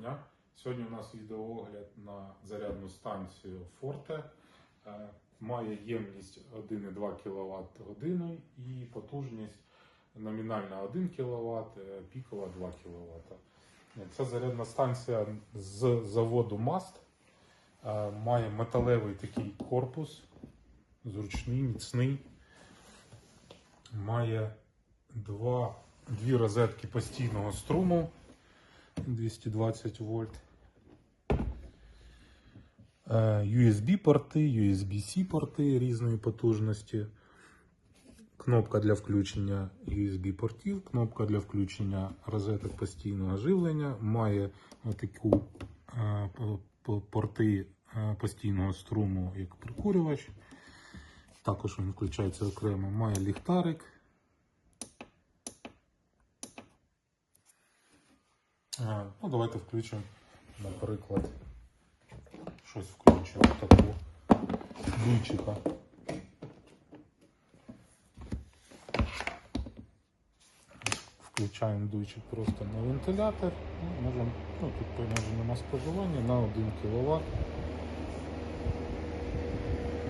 дня. Сьогодні у нас відеоогляд на зарядну станцію Forte. Е, Має ємність 1,2 кВт годину і потужність номінальна 1 кВт, е, пікова 2 кВт. Ця зарядна станція з заводу. Е, Має металевий такий корпус, зручний, міцний. Має два, дві розетки постійного струму 220 вольт. Е, USB-порти, USB-C порти різної потужності. Кнопка для включення USB-портів, кнопка для включення розеток постійного живлення. Має таку е, по- по- порти е, постійного струму як прикурювач. Також він включається окремо. Має ліхтарик. Ну, давайте включимо, наприклад, щось включимо таку дуйчика. Включаємо дуйчик просто на вентилятор. Ну, можемо, ну, тут певно нема споживання на 1 кВт.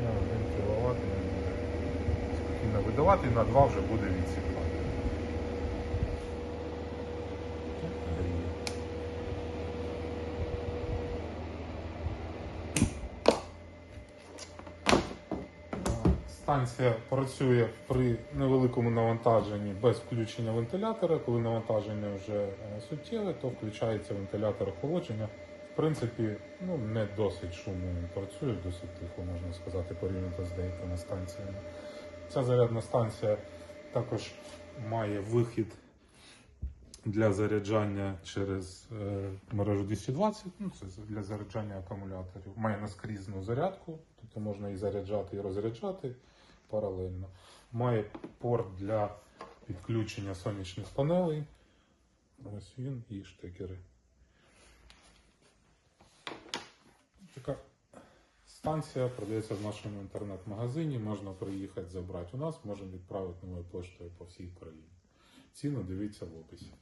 На 1 кВт спокійно видавати, і на 2 вже буде відсікати. Станція працює при невеликому навантаженні без включення вентилятора. Коли навантаження вже е, суттєве, то включається вентилятор охолодження. В принципі, ну не досить шумно він працює, досить тихо можна сказати, порівняно з деякими станціями. Ця зарядна станція також має вихід для заряджання через е, мережу 220, ну це для заряджання акумуляторів. Має наскрізну зарядку, тобто можна і заряджати, і розряджати паралельно. Має порт для підключення сонячних панелей. Ось він і штекери. Така станція продається в нашому інтернет-магазині. Можна приїхати забрати у нас, можемо відправити новою поштою по всій Україні. Ціну дивіться в описі.